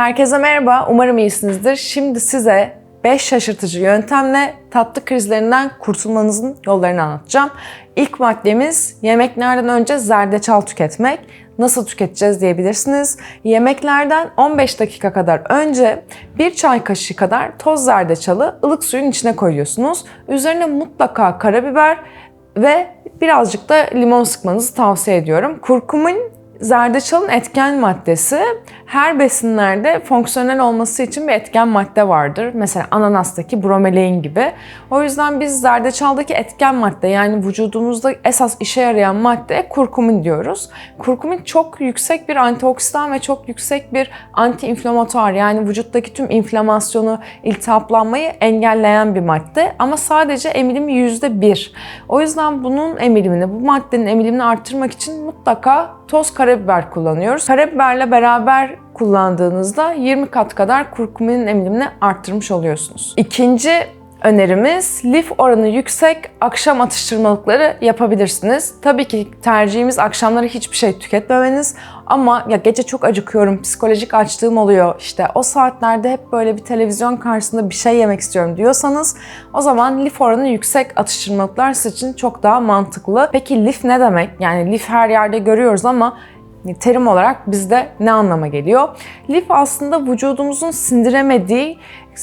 Herkese merhaba, umarım iyisinizdir. Şimdi size 5 şaşırtıcı yöntemle tatlı krizlerinden kurtulmanızın yollarını anlatacağım. İlk maddemiz yemeklerden önce zerdeçal tüketmek. Nasıl tüketeceğiz diyebilirsiniz. Yemeklerden 15 dakika kadar önce bir çay kaşığı kadar toz zerdeçalı ılık suyun içine koyuyorsunuz. Üzerine mutlaka karabiber ve birazcık da limon sıkmanızı tavsiye ediyorum. Kurkumin Zerdeçalın etken maddesi her besinlerde fonksiyonel olması için bir etken madde vardır. Mesela ananastaki bromelain gibi. O yüzden biz zerdeçaldaki etken madde yani vücudumuzda esas işe yarayan madde kurkumin diyoruz. Kurkumin çok yüksek bir antioksidan ve çok yüksek bir antiinflamatuar yani vücuttaki tüm inflamasyonu, iltihaplanmayı engelleyen bir madde ama sadece emilimi %1. O yüzden bunun emilimini, bu maddenin emilimini arttırmak için mutlaka toz karabiber kullanıyoruz. Karabiberle beraber kullandığınızda 20 kat kadar kurkuminin emilimini arttırmış oluyorsunuz. İkinci önerimiz lif oranı yüksek akşam atıştırmalıkları yapabilirsiniz. Tabii ki tercihimiz akşamları hiçbir şey tüketmemeniz ama ya gece çok acıkıyorum, psikolojik açlığım oluyor işte o saatlerde hep böyle bir televizyon karşısında bir şey yemek istiyorum diyorsanız o zaman lif oranı yüksek atıştırmalıklar sizin için çok daha mantıklı. Peki lif ne demek? Yani lif her yerde görüyoruz ama terim olarak bizde ne anlama geliyor? Lif aslında vücudumuzun sindiremediği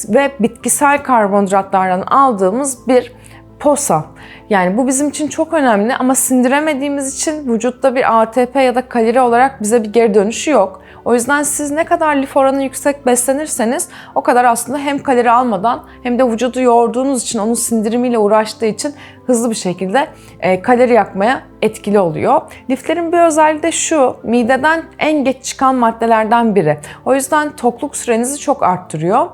ve bitkisel karbonhidratlardan aldığımız bir posa. Yani bu bizim için çok önemli ama sindiremediğimiz için vücutta bir ATP ya da kalori olarak bize bir geri dönüşü yok. O yüzden siz ne kadar lif oranı yüksek beslenirseniz o kadar aslında hem kalori almadan hem de vücudu yorduğunuz için onun sindirimiyle uğraştığı için hızlı bir şekilde e, kalori yakmaya etkili oluyor. Liflerin bir özelliği de şu, mideden en geç çıkan maddelerden biri. O yüzden tokluk sürenizi çok arttırıyor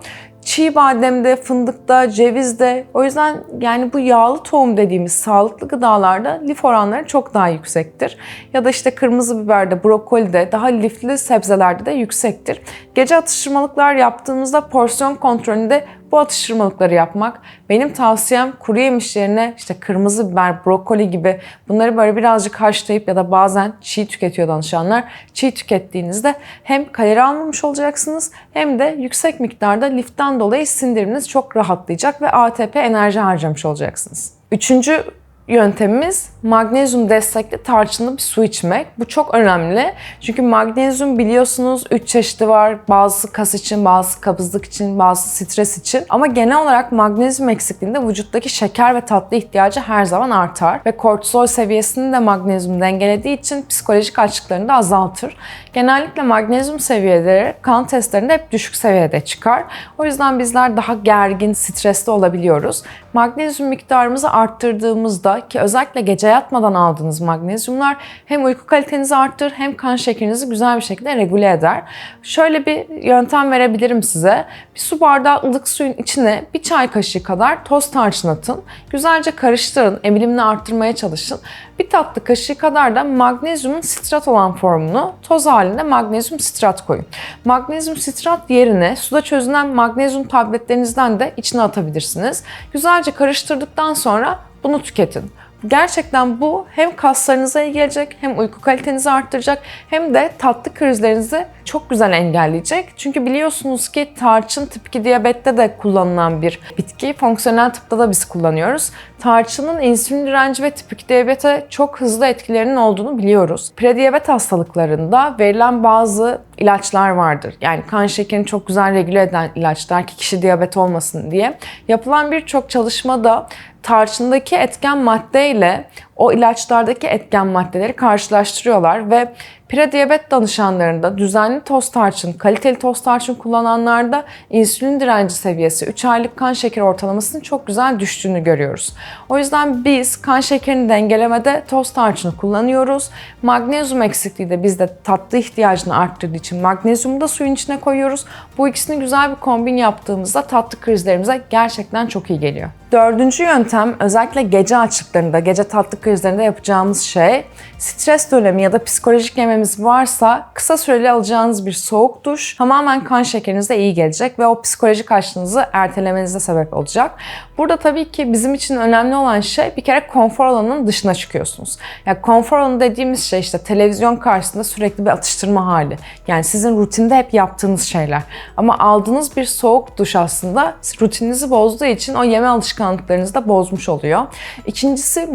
çiğ bademde, fındıkta, cevizde. O yüzden yani bu yağlı tohum dediğimiz sağlıklı gıdalarda lif oranları çok daha yüksektir. Ya da işte kırmızı biberde, brokolide, daha lifli sebzelerde de yüksektir. Gece atıştırmalıklar yaptığımızda porsiyon kontrolünde bu atıştırmalıkları yapmak. Benim tavsiyem kuru yemişlerine işte kırmızı biber, brokoli gibi bunları böyle birazcık haşlayıp ya da bazen çiğ tüketiyor danışanlar. Çiğ tükettiğinizde hem kalori almamış olacaksınız hem de yüksek miktarda liften dolayı sindiriminiz çok rahatlayacak ve ATP enerji harcamış olacaksınız. Üçüncü yöntemimiz magnezyum destekli tarçınlı bir su içmek. Bu çok önemli. Çünkü magnezyum biliyorsunuz 3 çeşidi var. Bazısı kas için, bazısı kabızlık için, bazısı stres için. Ama genel olarak magnezyum eksikliğinde vücuttaki şeker ve tatlı ihtiyacı her zaman artar. Ve kortizol seviyesini de magnezyum dengelediği için psikolojik açlıklarını da azaltır. Genellikle magnezyum seviyeleri kan testlerinde hep düşük seviyede çıkar. O yüzden bizler daha gergin, stresli olabiliyoruz. Magnezyum miktarımızı arttırdığımızda ki özellikle gece yatmadan aldığınız magnezyumlar hem uyku kalitenizi arttırır hem kan şekerinizi güzel bir şekilde regüle eder. Şöyle bir yöntem verebilirim size. Bir su bardağı ılık suyun içine bir çay kaşığı kadar toz tarçın atın. Güzelce karıştırın, emilimini arttırmaya çalışın. Bir tatlı kaşığı kadar da magnezyumun sitrat olan formunu toz halinde magnezyum sitrat koyun. Magnezyum sitrat yerine suda çözünen magnezyum tabletlerinizden de içine atabilirsiniz. Güzelce karıştırdıktan sonra bunu tüketin. Gerçekten bu hem kaslarınıza iyi gelecek, hem uyku kalitenizi arttıracak, hem de tatlı krizlerinizi çok güzel engelleyecek. Çünkü biliyorsunuz ki tarçın tip 2 diyabette de kullanılan bir bitki. Fonksiyonel tıpta da biz kullanıyoruz. Tarçının insülin direnci ve tip 2 diyabete çok hızlı etkilerinin olduğunu biliyoruz. Prediyabet hastalıklarında verilen bazı ilaçlar vardır. Yani kan şekerini çok güzel regüle eden ilaçlar ki kişi diyabet olmasın diye. Yapılan birçok çalışmada tarçındaki etken maddeyle o ilaçlardaki etken maddeleri karşılaştırıyorlar ve Prediyabet danışanlarında düzenli toz tarçın, kaliteli toz tarçın kullananlarda insülin direnci seviyesi 3 aylık kan şeker ortalamasının çok güzel düştüğünü görüyoruz. O yüzden biz kan şekerini dengelemede toz tarçını kullanıyoruz. Magnezyum eksikliği de bizde tatlı ihtiyacını arttırdığı için magnezyumu da suyun içine koyuyoruz. Bu ikisini güzel bir kombin yaptığımızda tatlı krizlerimize gerçekten çok iyi geliyor. Dördüncü yöntem özellikle gece açlıklarında, gece tatlı krizlerinde yapacağımız şey stres dönemi ya da psikolojik yememiz varsa kısa süreli alacağınız bir soğuk duş tamamen kan şekerinize iyi gelecek ve o psikolojik açlığınızı ertelemenize sebep olacak. Burada tabii ki bizim için önemli olan şey bir kere konfor alanının dışına çıkıyorsunuz. Yani konfor alanı dediğimiz şey işte televizyon karşısında sürekli bir atıştırma hali. Yani sizin rutinde hep yaptığınız şeyler. Ama aldığınız bir soğuk duş aslında rutininizi bozduğu için o yeme alışkanlıklarınızı da bozmuş oluyor. İkincisi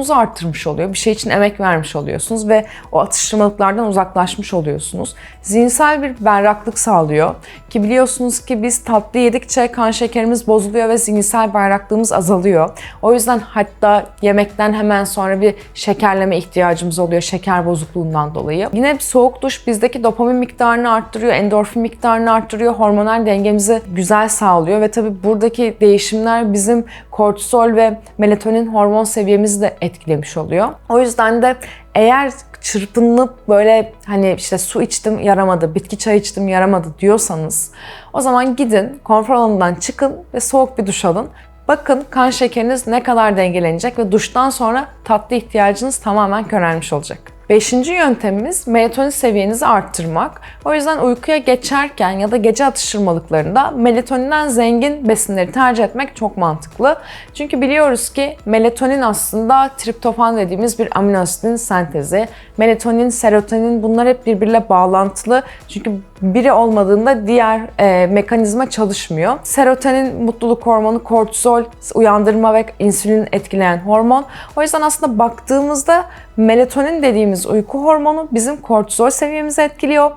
motivasyonunuzu arttırmış oluyor. Bir şey için emek vermiş oluyorsunuz ve o atıştırmalıklardan uzaklaşmış oluyorsunuz. Zihinsel bir berraklık sağlıyor. Ki biliyorsunuz ki biz tatlı yedikçe kan şekerimiz bozuluyor ve zihinsel berraklığımız azalıyor. O yüzden hatta yemekten hemen sonra bir şekerleme ihtiyacımız oluyor şeker bozukluğundan dolayı. Yine bir soğuk duş bizdeki dopamin miktarını arttırıyor, endorfin miktarını arttırıyor, hormonal dengemizi güzel sağlıyor ve tabii buradaki değişimler bizim kortisol ve melatonin hormon seviyemizi de etkilemiş oluyor. O yüzden de eğer çırpınıp böyle hani işte su içtim yaramadı, bitki çayı içtim yaramadı diyorsanız o zaman gidin konfor alanından çıkın ve soğuk bir duş alın. Bakın kan şekeriniz ne kadar dengelenecek ve duştan sonra tatlı ihtiyacınız tamamen körelmiş olacak. Beşinci yöntemimiz melatonin seviyenizi arttırmak. O yüzden uykuya geçerken ya da gece atıştırmalıklarında melatoninden zengin besinleri tercih etmek çok mantıklı. Çünkü biliyoruz ki melatonin aslında triptofan dediğimiz bir amino asitin sentezi. Melatonin, serotonin bunlar hep birbiriyle bağlantılı. Çünkü biri olmadığında diğer e, mekanizma çalışmıyor. Serotonin mutluluk hormonu, kortizol uyandırma ve insülin etkileyen hormon. O yüzden aslında baktığımızda melatonin dediğimiz uyku hormonu bizim kortizol seviyemizi etkiliyor.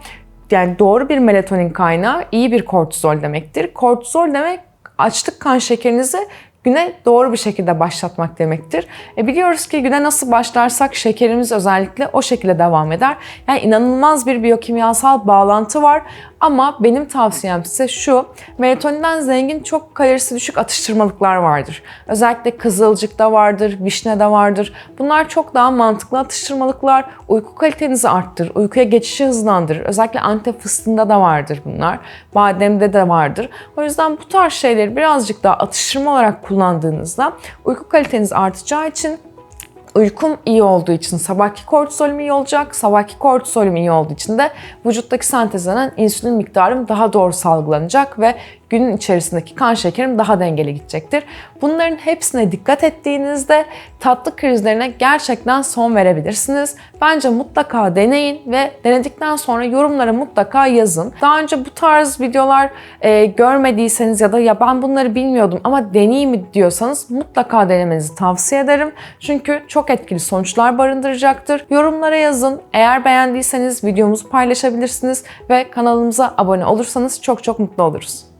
Yani doğru bir melatonin kaynağı iyi bir kortizol demektir. Kortizol demek açlık kan şekerinizi güne doğru bir şekilde başlatmak demektir. E biliyoruz ki güne nasıl başlarsak şekerimiz özellikle o şekilde devam eder. Yani inanılmaz bir biyokimyasal bağlantı var ama benim tavsiyem size şu. Melatoninden zengin çok kalorisi düşük atıştırmalıklar vardır. Özellikle kızılcıkta vardır, vişnede vardır. Bunlar çok daha mantıklı atıştırmalıklar. Uyku kalitenizi arttırır, uykuya geçişi hızlandırır. Özellikle antep fıstığında da vardır bunlar. Bademde de vardır. O yüzden bu tarz şeyleri birazcık daha atıştırma olarak kullandığınızda uyku kaliteniz artacağı için uykum iyi olduğu için sabahki kortizolüm iyi olacak. Sabahki kortizolüm iyi olduğu için de vücuttaki sentezlenen insülin miktarım daha doğru salgılanacak ve günün içerisindeki kan şekerim daha dengeli gidecektir. Bunların hepsine dikkat ettiğinizde tatlı krizlerine gerçekten son verebilirsiniz. Bence mutlaka deneyin ve denedikten sonra yorumlara mutlaka yazın. Daha önce bu tarz videolar e, görmediyseniz ya da ya ben bunları bilmiyordum ama deneyeyim mi diyorsanız mutlaka denemenizi tavsiye ederim. Çünkü çok etkili sonuçlar barındıracaktır. Yorumlara yazın. Eğer beğendiyseniz videomuzu paylaşabilirsiniz ve kanalımıza abone olursanız çok çok mutlu oluruz.